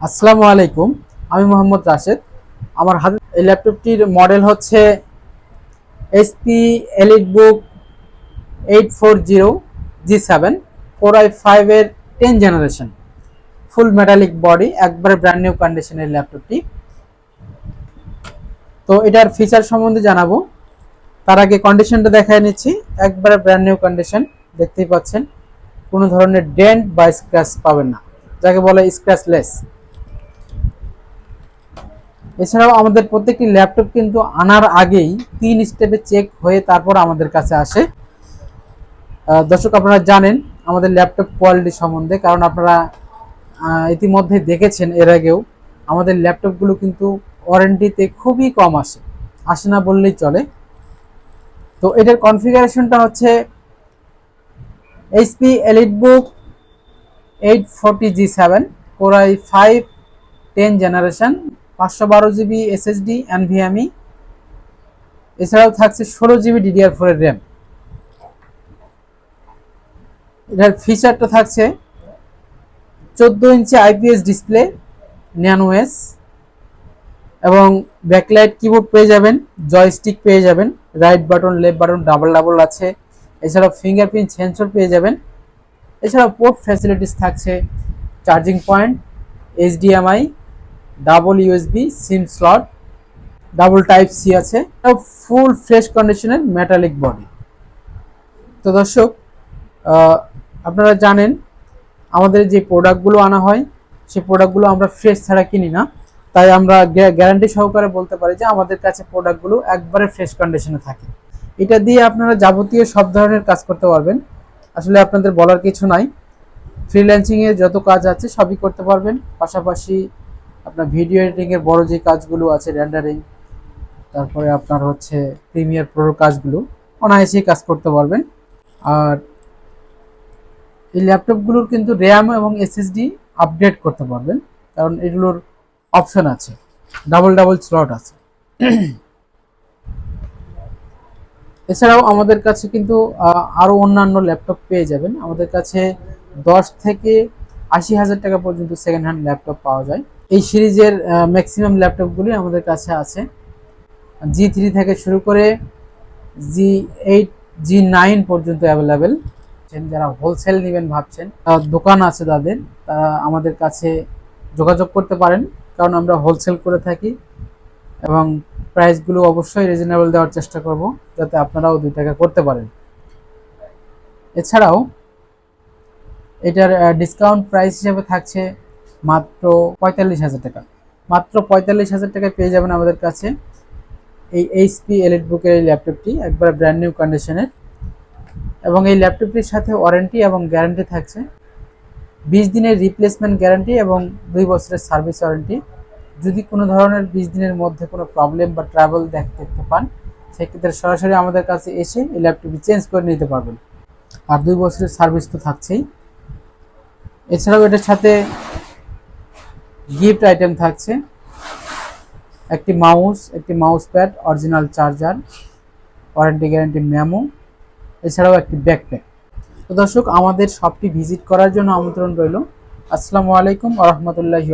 আসসালামু আলাইকুম, আমি মোহাম্মদ রাশেদ। আমার হাতে এই ল্যাপটপটির মডেল হচ্ছে HP EliteBook eight four zero G seven, four I ফাইভের ten generation. Full metallic body একবারে ব্র্যান্ড নিউ কন্ডিশনের ল্যাপটপটি। তো এটার ফিচার সম্বন্ধে জানাব। তার আগে কন্ডিশনটা দেখায় নিচ্ছি। একবারে ব্র্যান্ড নিউ কন্ডিশন দেখতেই পাচ্ছেন। কোনো ধরনের ডেন্ট বা স্ক্র্যাচ পাবেন না। যাকে বলে স্ক্র্যাচলেস এছাড়াও আমাদের প্রত্যেকটি ল্যাপটপ কিন্তু আনার আগেই তিন স্টেপে চেক হয়ে তারপর আমাদের কাছে আসে। দর্শক আপনারা জানেন, আমাদের ল্যাপটপ কোয়ালিটি সম্বন্ধে, কারণ আপনারা ইতিমধ্যে দেখেছেন এর আগেও, আমাদের ল্যাপটপগুলো কিন্তু ওয়ারেন্টিতে খুবই কম আসে আসে না বললেই চলে। তো এটার কনফিগারেশনটা হচ্ছে HP EliteBook eight forty G seven core i five ten generation পাঁচশো বারো জিবি এসএসডি এনভিএমই এছাড়াও থাকছে ষোলো জিবি ডিডিআর ফোরের র্যাম এটার ফিচারটা থাকছে চোদ্দ ইঞ্চি আইপিএস ডিসপ্লে ন্যানোএস এবং ব্যাকলাইট কিবোর্ড পেয়ে যাবেন জয়স্টিক পেয়ে যাবেন right button left button double double আছে। এছাড়াও ফিঙ্গারপ্রিন্ট সেন্সর পেয়ে যাবেন। এছাড়াও পোর্ট ফ্যাসিলিটিস থাকছে charging point HDMI double USB SIM slot, double type C আছে ফুল ফ্রেশ কন্ডিশনের মেটালিক বডি তো দর্শক আপনারা জানেন, আমাদের যে প্রোডাক্টগুলো আনা হয় সেই প্রোডাক্টগুলো আমরা ফ্রেশ ছাড়া কিনি না। তাই আমরা গ্যারান্টি সহকারে বলতে পারি যে আমাদের কাছে প্রোডাক্টগুলো একবারে ফ্রেশ কন্ডিশনে থাকে। এটা দিয়ে আপনারা যাবতীয় সব ধরনের কাজ করতে পারবেন। আসলে আপনাদের বলার কিছু নাই। ফ্রিল্যান্সিং এর যত কাজ আছে সবই করতে পারবেন। পাশাপাশি আপনার ভিডিও এডিটিং এর বড় যে কাজগুলো আছে রেন্ডারিং তারপরে আপনার হচ্ছে প্রিমিয়ার প্রোর কাজগুলো অনায়াসেই কাজ করতে পারবেন। আর এই ল্যাপটপগুলোর কিন্তু র্যাম এবং এসএসডি আপডেট করতে পারবেন কারণ এগুলোর অপশন আছে ডাবল ডাবল স্লট আছে। এছাড়াও আমাদের কাছে কিন্তু আহ, আরও অন্যান্য ল্যাপটপ পেয়ে যাবেন। আমাদের কাছে দশ থেকে আশি হাজার টাকা পর্যন্ত সেকেন্ড হ্যান্ড ল্যাপটপ পাওয়া যায়। এই সিরিজের ম্যাক্সিমাম ল্যাপটপগুলি আমাদের কাছে আছে। জি থ্রি থেকে শুরু করে জি এইট জি নাইন পর্যন্ত অ্যাভেলেবেল যারা হোলসেল নেবেন ভাবছেন দোকান আছে তাদের, তারা আমাদের কাছে যোগাযোগ করতে পারেন, কারণ আমরা হোলসেল করে থাকি এবং প্রাইসগুলো অবশ্যই রিজনেবল দেওয়ার চেষ্টা করব, যাতে আপনারাও দুই টাকা করতে পারেন। এছাড়াও, এটার ডিসকাউন্ট প্রাইস হিসেবে থাকছে মাত্র পঁয়তাল্লিশ হাজার টাকা। মাত্র পঁয়তাল্লিশ হাজার টাকায় পেয়ে যাবেন আমাদের কাছে এই এইচপি এলিট বুকের এই ল্যাপটপটি, একবার ব্র্যান্ড নিউ কন্ডিশনের এবং এই ল্যাপটপটির সাথে ওয়ারেন্টি এবং গ্যারান্টি থাকছে। বিশ দিনের রিপ্লেসমেন্ট গ্যারান্টি এবং দুই বছরের সার্ভিস ওয়ারেন্টি যদি কোনো ধরনের বিশ দিনের মধ্যে কোনো প্রবলেম বা ট্রাভেল দেখতে পান, সেক্ষেত্রে সরাসরি আমাদের কাছে এসে এই ল্যাপটপটি চেঞ্জ করে নিতে পারবেন। আর দুই বছরের সার্ভিস তো থাকছেই। এছাড়াও এটার সাথে গিফট আইটেম থাকছে। একটি মাউস একটি mouse pad, original charger, warranty guarantee memo, এছাড়াও একটি ব্যাকপ্যাক। তো দর্শক, আমাদের শপটি ভিজিট করার জন্য আমন্ত্রণ রইল। আসসালামু আলাইকুম আ রহমতুল্লাহি